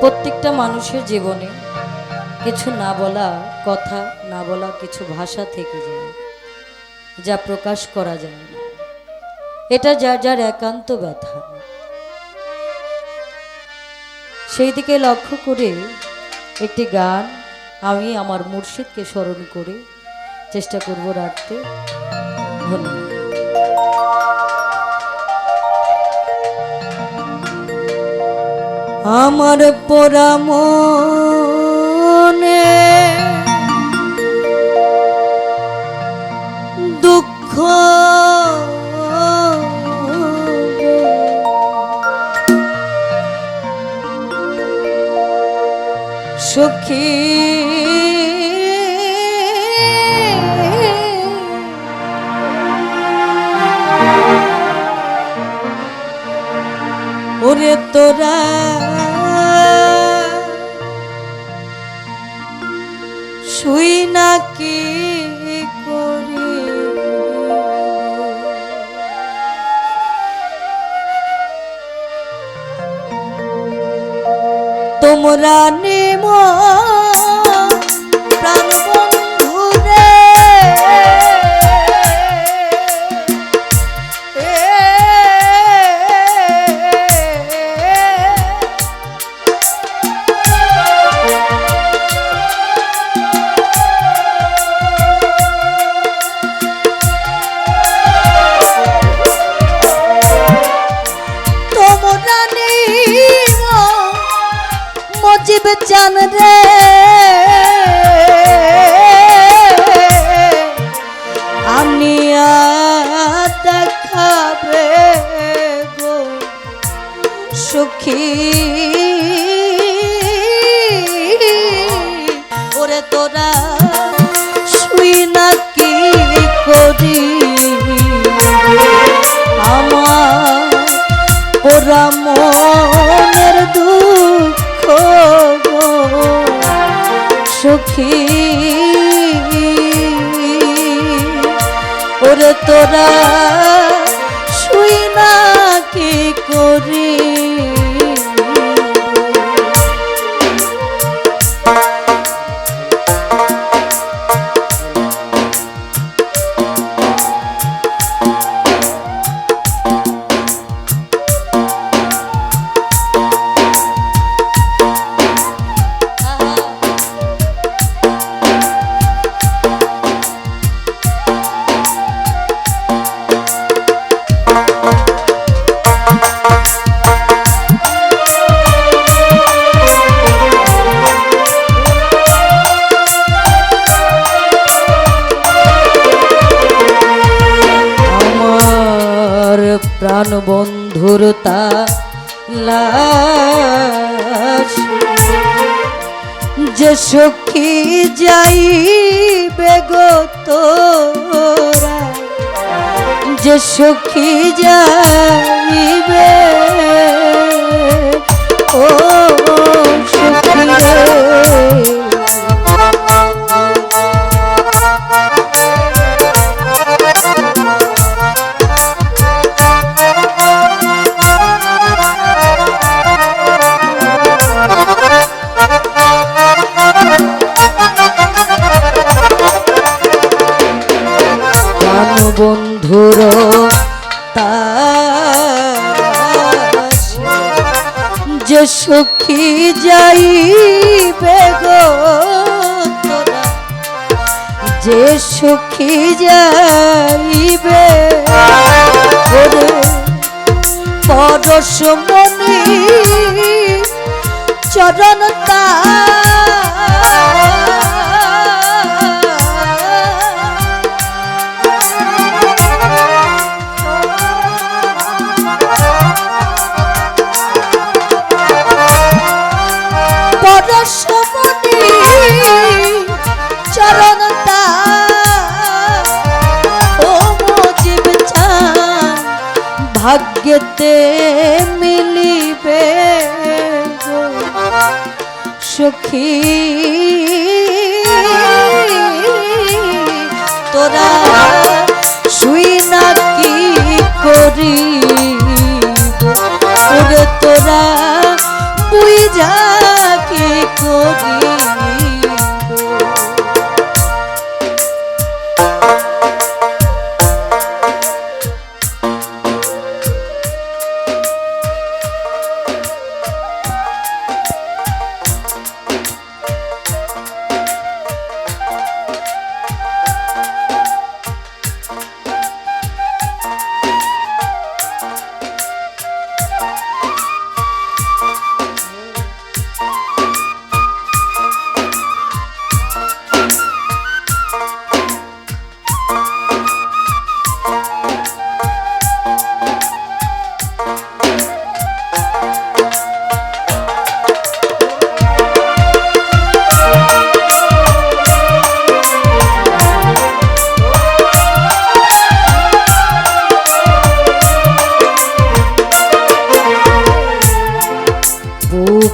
প্রত্যেকটা মানুষের জীবনে কিছু না বলা কথা, না বলা কিছু ভাষা থেকে যায়, যা প্রকাশ করা যায় না। এটা যার যার একান্ত ব্যথা। সেই দিকে লক্ষ্য করে একটি গান আমি আমার মুর্শিদকে স্মরণ করে চেষ্টা করব রাখতে। ধন্যবাদ। আমার পোড়ামনে দুঃখ সুখী ওরে তোরা শুই নাকি করি? তোমরা নেম মনের দুঃখ সুখী। ওরে তোরা শুই না কি করি? বন্ধুর তা যে সখী যাইবে বেগত যে সখী যাইবে ও যাইবে গো তোরা যে সুখী যাইবে ওরে পরশমণি চরণ তা ভাগ্যতে মিলিবে সখী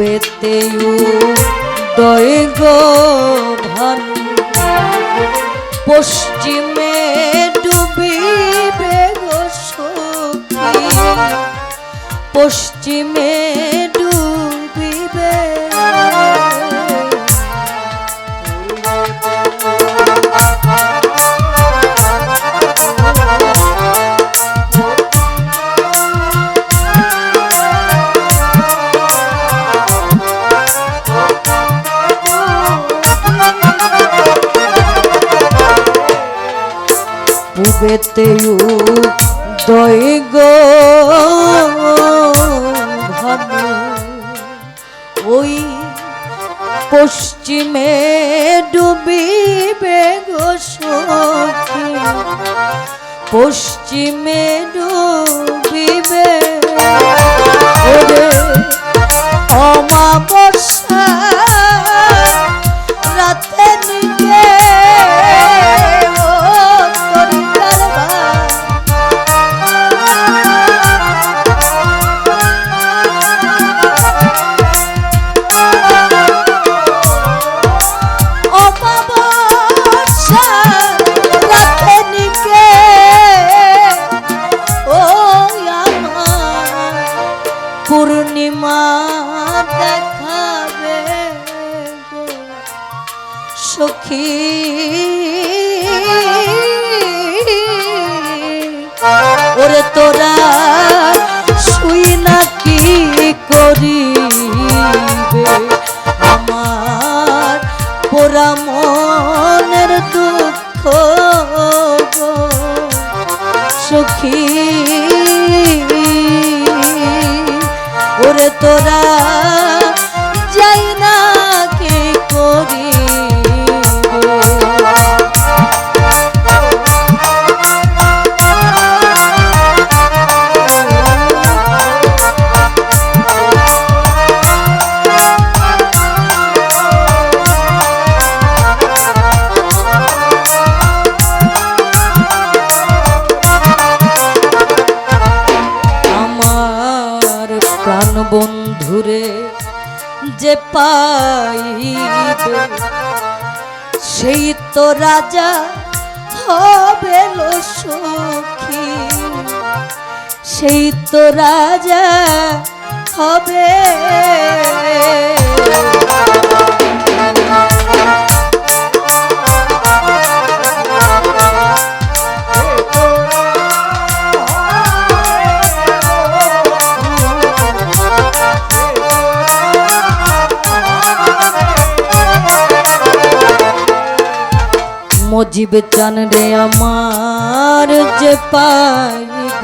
পূবেতে দয় গো ভানু পশ্চিমে ডুবিবে গো সখী। পশ্চিমে পশ্চিমে যে পাইবে সেই তো রাজা হবে সখী। সেই তো রাজা হবে। মজিব চান রে আমার যে পাইব,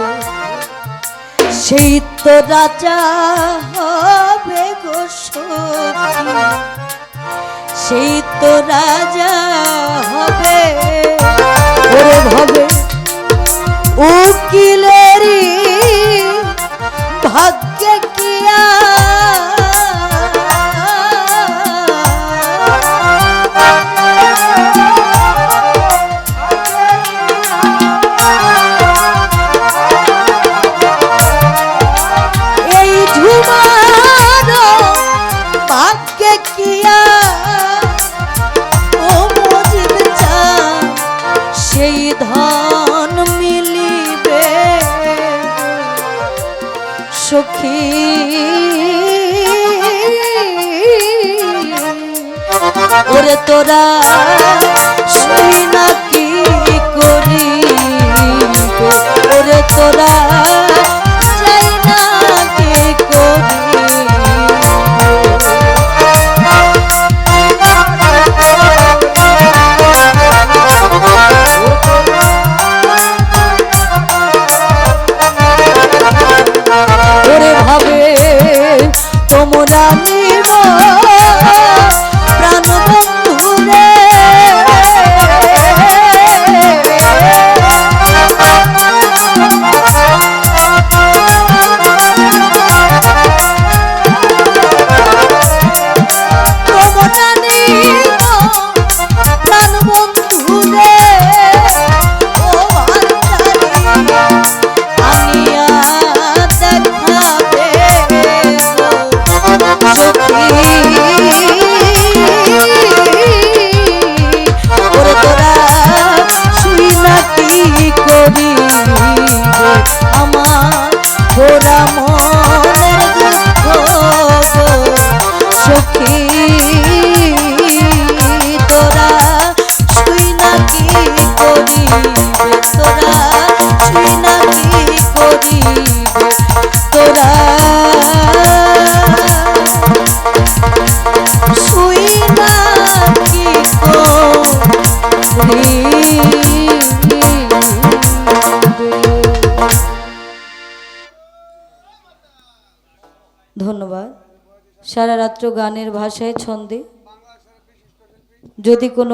সেই তো রাজা হবে গো সেই তো রাজা হবে। ওরে ভাবে উকিলেরই ওরে তোরা সহি না কি করি ওরে তোরা ধন্যবাদ। সারা রাত্র গানের ভাষায় ছন্দে। যদি কোনো